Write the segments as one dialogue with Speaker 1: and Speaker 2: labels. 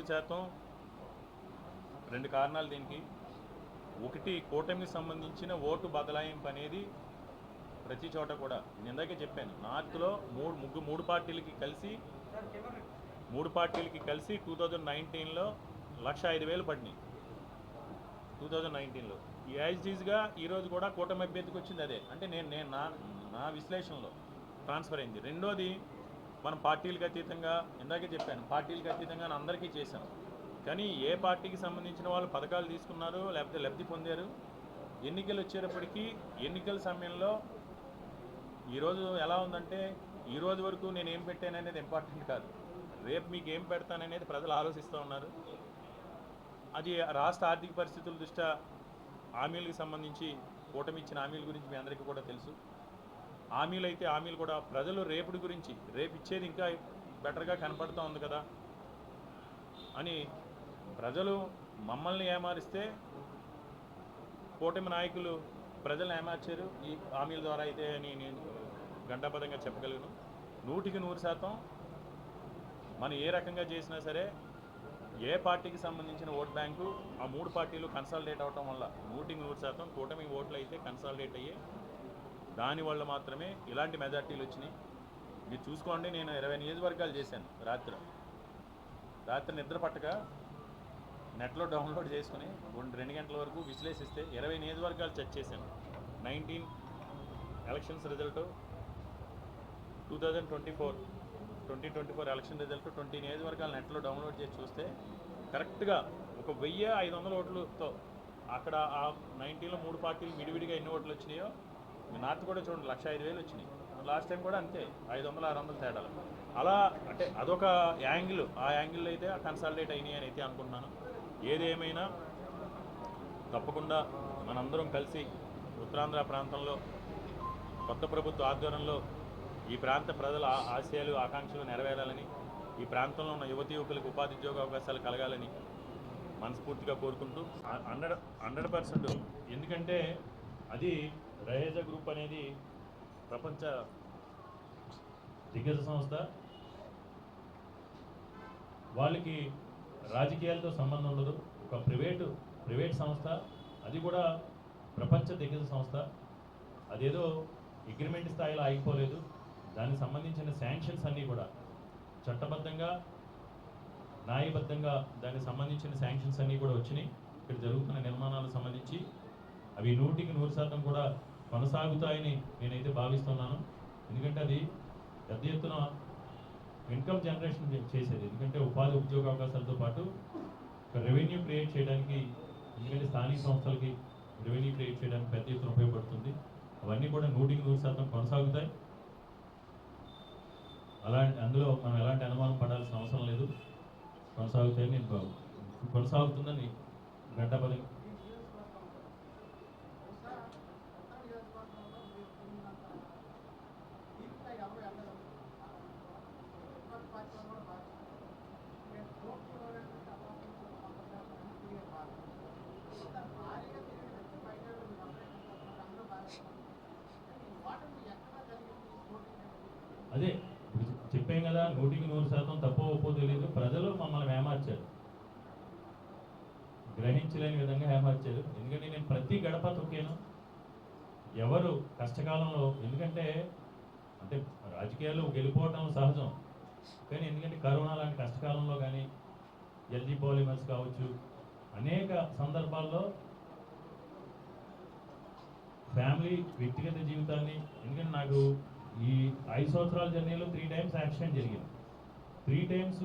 Speaker 1: నూరు శాతం రెండు కారణాలు దీనికి. ఒకటి కూటమికి సంబంధించిన ఓటు బదలాయింపు అనేది ప్రతి చోట కూడా. నేను ఇందాకే చెప్పాను నార్త్లో మూడు ముగ్గు మూడు పార్టీలకి కలిసి మూడు పార్టీలకి కలిసి టూ థౌజండ్ నైన్టీన్లో లక్ష ఐదు వేలు పడినాయి. టూ థౌజండ్ నైన్టీన్లో ఈ యాజిటీస్గా ఈరోజు కూడా కూటమి అభ్యర్థికి వచ్చింది అదే. అంటే నేను నేను నా నా విశ్లేషణలో ట్రాన్స్ఫర్ అయింది. రెండోది మనం పార్టీలకు అతీతంగా ఇందాకే చెప్పాను పార్టీలకు అతీతంగా అందరికీ చేశాం. కానీ ఏ పార్టీకి సంబంధించిన వాళ్ళు పథకాలు తీసుకున్నారు లేకపోతే లబ్ధి పొందారు? ఎన్నికలు వచ్చేటప్పటికీ ఎన్నికల సమయంలో ఈరోజు ఎలా ఉందంటే ఈరోజు వరకు నేను ఏం పెట్టాను అనేది ఇంపార్టెంట్ కాదు. రేపు మీకు ఏం పెడతాననేది ప్రజలు ఆలోచిస్తూ ఉన్నారు. అది రాష్ట్ర ఆర్థిక పరిస్థితుల దృష్ట్యా హామీలకు సంబంధించి కూటమి ఇచ్చిన హామీల గురించి మీ అందరికీ కూడా తెలుసు. హామీలు అయితే హామీలు కూడా ప్రజలు రేపుడి గురించి రేపు ఇచ్చేది ఇంకా బెటర్గా కనపడుతూ ఉంది కదా అని ప్రజలు మమ్మల్ని ఏమారిస్తే కూటమి నాయకులు ప్రజలను ఏమార్చారు? ఈ హామీల ద్వారా అయితే అని నేను గంటాపదంగా చెప్పగలను. నూటికి నూరు శాతం మనం ఏ రకంగా చేసినా సరే ఏ పార్టీకి సంబంధించిన ఓట్ బ్యాంకు ఆ మూడు పార్టీలు కన్సాలిడేట్ అవటం వల్ల నూటికి నూరు శాతం కూటమి ఓట్లు అయితే కన్సాలిడేట్ అయ్యాయి దానివల్ల మాత్రమే ఇలాంటి మెజార్టీలు వచ్చినాయి. మీరు చూసుకోండి నేను ఇరవై నియోజకవర్గాలు చేశాను రాత్రి. రాత్రి నిద్ర పట్టక నెట్లో డౌన్లోడ్ చేసుకుని రెండు రెండు గంటల వరకు విశ్లేషిస్తే ఇరవై నియోజకవర్గాలు చెక్ చేశాను. Nineteen elections result two thousand twenty four twenty twenty four election result twenty నియోజకవర్గాలు నెట్లో డౌన్లోడ్ చేసి చూస్తే కరెక్ట్గా ఒక వెయ్యి ఐదు వందల ఓట్లతో అక్కడ ఆ నైన్టీన్లో మూడు పార్టీలు విడివిడిగా ఎన్ని ఓట్లు వచ్చినాయో నార్త్ కూడా చూడండి లక్ష ఐదు వేలు వచ్చినాయి. లాస్ట్ టైం కూడా అంతే ఐదు వందలు ఆరు వందలు తేడాలు. అలా అంటే అదొక యాంగిల్ ఆ యాంగిల్లో అయితే కన్సాలిడేట్ అయినాయి అని అయితే అనుకుంటున్నాను. ఏదేమైనా తప్పకుండా మనందరం కలిసి ఉత్తరాంధ్ర ప్రాంతంలో కొత్త ప్రభుత్వ ఆధ్వర్యంలో ఈ ప్రాంత ప్రజల ఆశయాలు ఆకాంక్షలు నెరవేరాలని ఈ ప్రాంతంలో ఉన్న యువతి యువకులకు ఉపాధి ఉద్యోగ అవకాశాలు కలగాలని మనస్ఫూర్తిగా కోరుకుంటూ హండ్రెడ్ హండ్రెడ్ పర్సెంట్. ఎందుకంటే అది రహేజ గ్రూప్ అనేది ప్రపంచ దిగ్గజ సంస్థ. వాళ్ళకి రాజకీయాలతో సంబంధం ఉండదు. ఒక ప్రైవేటు ప్రైవేట్ సంస్థ. అది కూడా ప్రపంచ దిగ్గజ సంస్థ. అదేదో అగ్రిమెంట్ స్థాయిలో ఆగిపోలేదు. దానికి సంబంధించిన శాంక్షన్స్ అన్నీ కూడా చట్టబద్ధంగా న్యాయబద్ధంగా దానికి సంబంధించిన శాంక్షన్స్ అన్నీ కూడా వచ్చినాయి. ఇక్కడ జరుగుతున్న నిర్మాణాలకు సంబంధించి అవి నూటికి నూరు శాతం కూడా కొనసాగుతాయని నేనైతే భావిస్తున్నాను. ఎందుకంటే అది పెద్ద ఎత్తున ఇన్కమ్ జనరేషన్ చేసేది. ఎందుకంటే ఉపాధి ఉద్యోగ అవకాశాలతో పాటు రెవెన్యూ క్రియేట్ చేయడానికి ఎందుకంటే స్థానిక సంస్థలకి రెవెన్యూ క్రియేట్ చేయడానికి పెద్ద ఎత్తున ఉపయోగపడుతుంది. అవన్నీ కూడా నూటికి నూరు శాతం కొనసాగుతాయి. అలాంటి అందులో మనం ఎలాంటి అనుమానం పడాల్సిన అవసరం లేదు. కొనసాగుతాయని నేను కొనసాగుతుందని గంటపది అదే ఇప్పుడు చెప్పాం కదా నూటికి నూరు శాతం తప్పో ఒప్పో తెలియదు. ప్రజలు మమ్మల్ని ఏమార్చారు? గ్రహించలేని విధంగా ఏమార్చారు? ఎందుకంటే నేను ప్రతి గడప తొక్కాను. ఎవరు కష్టకాలంలో ఎందుకంటే అంటే రాజకీయాలు గెలిపోవటం సహజం. కానీ ఎందుకంటే కరోనా లాంటి కష్టకాలంలో కానీ ఎల్జీ పాలిమర్స్ కావచ్చు అనేక సందర్భాల్లో ఫ్యామిలీ వ్యక్తిగత జీవితాన్ని ఎందుకంటే నాకు ఈ ఐదు సంవత్సరాల జర్నీలో త్రీ టైమ్స్ యాక్సిడెంట్ జరిగింది. త్రీ టైమ్స్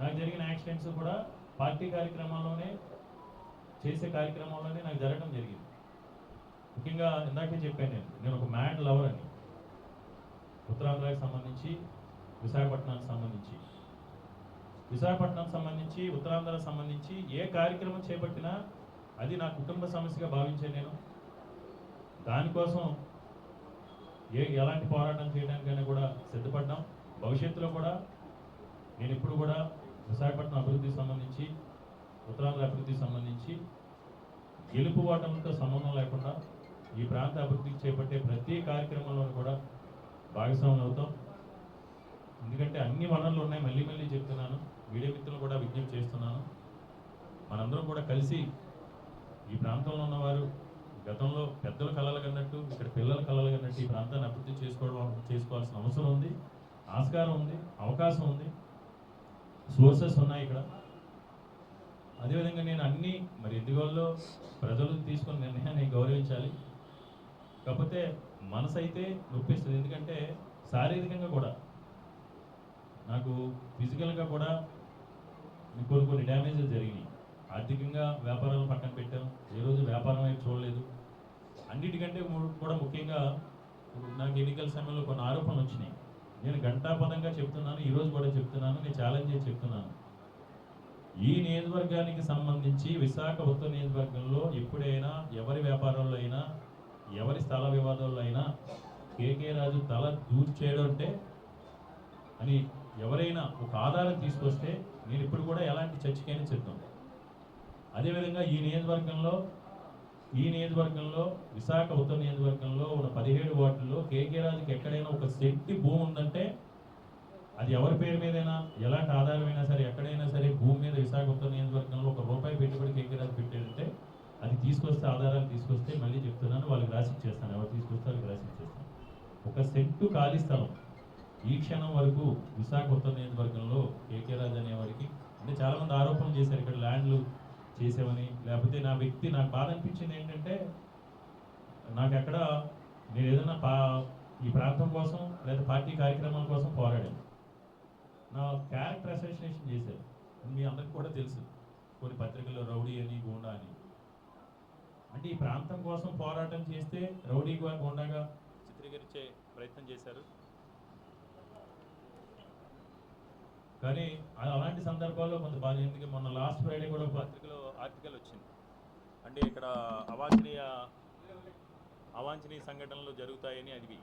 Speaker 1: నాకు జరిగిన యాక్సిడెంట్స్ కూడా పార్టీ కార్యక్రమాల్లోనే చేసే కార్యక్రమాల్లోనే నాకు జరగడం జరిగింది. ముఖ్యంగా ఇందాకే చెప్పాను నేను నేను ఒక మ్యాడ్ లవర్ అని. ఉత్తరాంధ్రకి సంబంధించి విశాఖపట్నానికి సంబంధించి. విశాఖపట్నం సంబంధించి ఉత్తరాంధ్రకు సంబంధించి ఏ కార్యక్రమం చేపట్టినా అది నా కుటుంబ సమస్యగా భావించే నేను. దానికోసం ఏ ఎలాంటి పోరాటం చేయడానికైనా కూడా సిద్ధపడ్డాం. భవిష్యత్తులో కూడా నేను ఇప్పుడు కూడా విశాఖపట్నం అభివృద్ధికి సంబంధించి ఉత్తరాంధ్ర అభివృద్ధికి సంబంధించి గెలుపు ఓటములతో సంబంధం లేకుండా ఈ ప్రాంత అభివృద్ధికి చేపట్టే ప్రతి కార్యక్రమంలోనూ కూడా భాగస్వాములు అవుతాం. ఎందుకంటే అన్ని వనరులు ఉన్నాయి. మళ్ళీ మళ్ళీ చెప్తున్నాను. మీడియా మిత్రులు కూడా విజ్ఞప్తి చేస్తున్నాను. మనందరం కూడా కలిసి ఈ ప్రాంతంలో ఉన్నవారు గతంలో పెద్దల కళలు కన్నట్టు ఇక్కడ పిల్లల కళలు కన్నట్టు ఈ ప్రాంతాన్ని అభివృద్ధి చేసుకోవడం చేసుకోవాల్సిన అవసరం ఉంది. ఆస్కారం ఉంది. అవకాశం ఉంది. సోర్సెస్ ఉన్నాయి ఇక్కడ. అదేవిధంగా నేను అన్ని మరి ఎందువల్ల ప్రజలు తీసుకున్న నిర్ణయాన్ని గౌరవించాలి. కాకపోతే మనసు అయితే నొప్పిస్తుంది. ఎందుకంటే శారీరకంగా కూడా నాకు ఫిజికల్గా కూడా కొన్ని కొన్ని డ్యామేజెస్ జరిగినాయి. ఆర్థికంగా వ్యాపారాలు పక్కన పెట్టాం. ఏ రోజు వ్యాపారం అయితే చూడలేదు. అన్నిటికంటే కూడా ముఖ్యంగా ఇప్పుడు నాకు ఎన్నికల సమయంలో కొన్ని ఆరోపణలు వచ్చినాయి. నేను ఘంటాపదంగా చెప్తున్నాను ఈరోజు కూడా చెప్తున్నాను నేను ఛాలెంజ్ చేసి చెప్తున్నాను. ఈ నియోజకవర్గానికి సంబంధించి విశాఖ ఉత్తర నియోజకవర్గంలో ఎప్పుడైనా ఎవరి వ్యాపారంలో అయినా ఎవరి స్థల వివాదాల్లో అయినా కేకే రాజు తల దూర్ చేయడం అంటే అని ఎవరైనా ఒక ఆధారం తీసుకొస్తే నేను ఇప్పుడు కూడా ఎలాంటి చర్చకైనా చెప్తాను అదేవిధంగా ఈ నియోజకవర్గంలో ఈ నియోజకవర్గంలో విశాఖ ఉత్తర నియోజకవర్గంలో ఉన్న పదిహేడు వార్డుల్లో కేకే రాజుకి ఎక్కడైనా ఒక శక్తి భూమి ఉందంటే అది ఎవరి పేరు మీదైనా ఎలాంటి ఆధారమైనా సరే ఎక్కడైనా సరే భూమి మీద విశాఖ ఉత్తర నియోజకవర్గంలో ఒక రూపాయి పెట్టుబడి కేకే రాజు పెట్టాడంటే అది తీసుకొస్తే ఆధారాలు తీసుకొస్తే మళ్ళీ చెప్తున్నాను వాళ్ళకి రాసి ఇచ్చేస్తాను. ఎవరు తీసుకొస్తే వాళ్ళకి రాసి ఇచ్చేస్తాను. ఒక సెంటు ఖాళీ స్థలం. ఈ క్షణం వరకు విశాఖ ఉత్తర నియోజకవర్గంలో కేకే రాజు అనేవాడికి అంటే చాలామంది ఆరోపణలు చేశారు. ఇక్కడ ల్యాండ్లు చేసామని లేకపోతే నా వ్యక్తి నాకు బాధ అనిపించింది ఏంటంటే నాకు ఎక్కడ నేను ఏదైనా పా ఈ ప్రాంతం కోసం లేదా పార్టీ కార్యక్రమాల కోసం పోరాడాను. నా క్యారెక్టర్ అసోసియేషన్ చేశారు. మీ అందరికి కూడా తెలుసు. కొన్ని పత్రికల్లో రౌడీ అని గూండా అని. అంటే ఈ ప్రాంతం కోసం పోరాటం చేస్తే రౌడీగా గూండాగా చిత్రీకరించే ప్రయత్నం చేశారు. కానీ అలాంటి సందర్భాల్లో కొంత బాధ ఎందుకంటే మొన్న లాస్ట్ ఫ్రైడే కూడా పత్రికలో ఆర్టికల్ వచ్చింది. అంటే ఇక్కడ అవాంఛనీయ అవాంఛనీయ సంఘటనలు జరుగుతాయని అది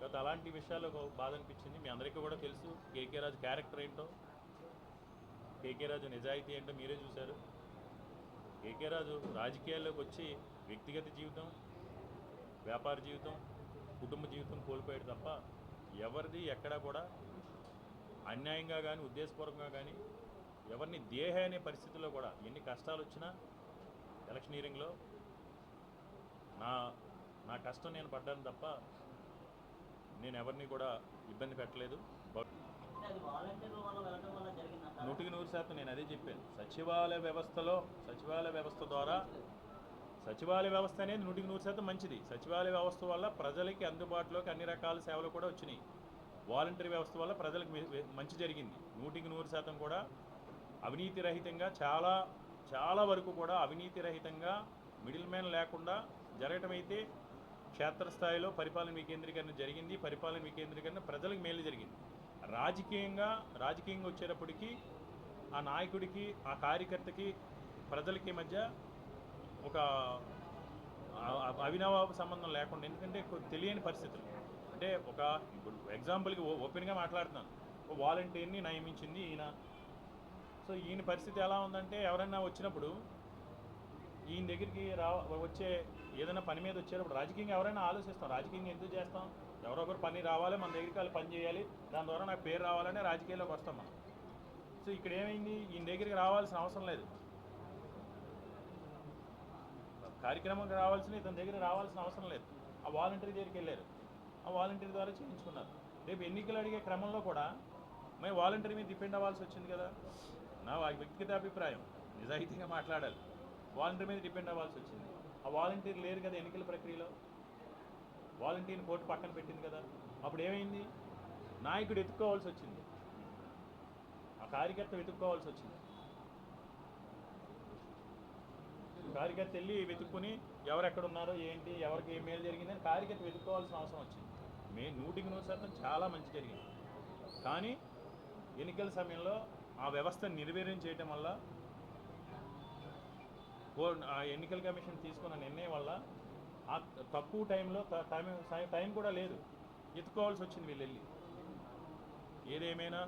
Speaker 1: కాబట్టి అలాంటి విషయాలు బాధ అనిపించింది. మీ అందరికీ కూడా తెలుసు. కేకే రాజు క్యారెక్టర్ ఏంటో? కేకే రాజు నిజాయితీ ఏంటో మీరే చూశారు. కేకే రాజు రాజకీయాల్లోకి వచ్చి వ్యక్తిగత జీవితం వ్యాపార జీవితం కుటుంబ జీవితం కోల్పోయాడు తప్ప ఎవరిది ఎక్కడా కూడా అన్యాయంగా కానీ ఉద్దేశపూర్వకంగా కానీ ఎవరిని దేహ అనే పరిస్థితుల్లో కూడా ఎన్ని కష్టాలు వచ్చినా ఎలక్షనీరింగ్లో నా నా కష్టం నేను పడ్డాను తప్ప నేను ఎవరిని కూడా ఇబ్బంది పెట్టలేదు. నూటికి నూరు శాతం నేను అదే చెప్పాను. సచివాలయ వ్యవస్థలో సచివాలయ వ్యవస్థ ద్వారా సచివాలయ వ్యవస్థ అనేది నూటికి నూరు శాతం మంచిది. సచివాలయ వ్యవస్థ వల్ల ప్రజలకి అందుబాటులోకి అన్ని రకాల సేవలు కూడా వచ్చినాయి. వాలంటరీ వ్యవస్థ వల్ల ప్రజలకు మంచి జరిగింది. నూటికి నూరు శాతం కూడా అవినీతి రహితంగా చాలా చాలా వరకు కూడా అవినీతి రహితంగా మిడిల్ మ్యాన్ లేకుండా జరగటం అయితే క్షేత్రస్థాయిలో పరిపాలన వికేంద్రీకరణ జరిగింది. పరిపాలన వికేంద్రీకరణ ప్రజలకు మేలు జరిగింది. రాజకీయంగా రాజకీయంగా వచ్చేటప్పటికి ఆ నాయకుడికి ఆ కార్యకర్తకి ప్రజలకి మధ్య ఒక అవినవ సంబంధం లేకుండా ఎందుకంటే తెలియని పరిస్థితులు. అంటే ఒక ఇప్పుడు ఎగ్జాంపుల్కి ఓపెన్గా మాట్లాడుతున్నాను. ఒక వాలంటీర్ని నియమించింది ఈయన. సో ఈయన పరిస్థితి ఎలా ఉందంటే ఎవరైనా వచ్చినప్పుడు ఈయన దగ్గరికి రా వచ్చే ఏదైనా పని మీద వచ్చేటప్పుడు రాజకీయంగా ఎవరైనా ఆలోచిస్తాం. రాజకీయంగా ఎందుకు చేస్తాం? ఎవరో ఒకరు పని రావాలి మన దగ్గరికి వాళ్ళు పని చేయాలి. దాని ద్వారా నాకు పేరు రావాలనే రాజకీయాల్లోకి వస్తాం మనం. సో ఇక్కడ ఏమైంది? ఈయన దగ్గరికి రావాల్సిన అవసరం లేదు. కార్యక్రమంకి రావాల్సిన ఇతని దగ్గర రావాల్సిన అవసరం లేదు. ఆ వాలంటీర్ దగ్గరికి వెళ్ళారు. ఆ వాలంటీర్ ద్వారా చేయించుకున్నారు. రేపు ఎన్నికలు అడిగే క్రమంలో కూడా మేము వాలంటీర్ మీద డిపెండ్ అవ్వాల్సి వచ్చింది కదా. నా వ్యక్తిగత అభిప్రాయం. నిజాయితీగా మాట్లాడాలి. వాలంటీర్ మీద డిపెండ్ అవ్వాల్సి వచ్చింది. ఆ వాలంటీర్ లేరు కదా ఎన్నికల ప్రక్రియలో. వాలంటీర్ని కోర్టు పక్కన పెట్టింది కదా. అప్పుడు ఏమైంది? నాయకుడు ఎత్తుక్కోవాల్సి వచ్చింది. ఆ కార్యకర్త వెతుక్కోవాల్సి వచ్చింది. కార్యకర్త వెళ్ళి వెతుక్కుని ఎవరెక్కడున్నారో ఏంటి ఎవరికి ఏ మేలు జరిగిందని కార్యకర్త వెతుక్కోవాల్సిన అవసరం వచ్చింది. మే నూటికి నూరు శాతం చాలా మంచి జరిగింది. కానీ ఎన్నికల సమయంలో ఆ వ్యవస్థను నిర్వీర్యం చేయటం వల్ల ఆ ఎన్నికల కమిషన్ తీసుకున్న నిర్ణయం వల్ల ఆ తక్కువ టైంలో టైం టైం కూడా లేదు. ఎత్తుకోవాల్సి వచ్చింది వీళ్ళు వెళ్ళి ఏదేమైనా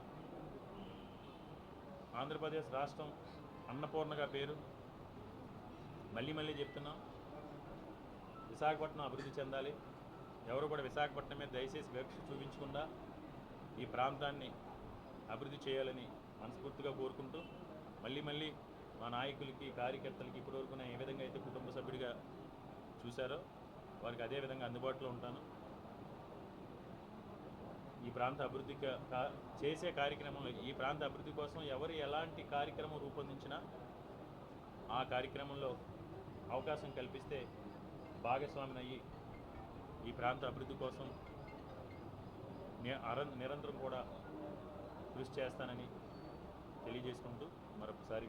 Speaker 1: ఆంధ్రప్రదేశ్ రాష్ట్రం అన్నపూర్ణగా పేరు. మళ్ళీ మళ్ళీ చెప్తున్నాం. విశాఖపట్నం అభివృద్ధి చెందాలి. ఎవరు కూడా విశాఖపట్నం మీద దయచేసి వివక్ష చూపించకుండా ఈ ప్రాంతాన్ని అభివృద్ధి చేయాలని మనస్ఫూర్తిగా కోరుకుంటూ మళ్ళీ మళ్ళీ మా నాయకులకి కార్యకర్తలకి ఇప్పటివరకు నేను ఏ విధంగా అయితే కుటుంబ సభ్యుడిగా చూశారో వారికి అదే విధంగా అందుబాటులో ఉంటాను. ఈ ప్రాంత అభివృద్ధి చేసే కార్యక్రమంలో ఈ ప్రాంత అభివృద్ధి కోసం ఎవరు ఎలాంటి కార్యక్రమం రూపొందించినా ఆ కార్యక్రమంలో అవకాశం కల్పిస్తే భాగస్వామిని అయ్యి ఈ ప్రాంత అభివృద్ధి కోసం ని- అర- నిరంతరం కూడా కృషి చేస్తానని తెలియజేసుకుంటూ మరొకసారి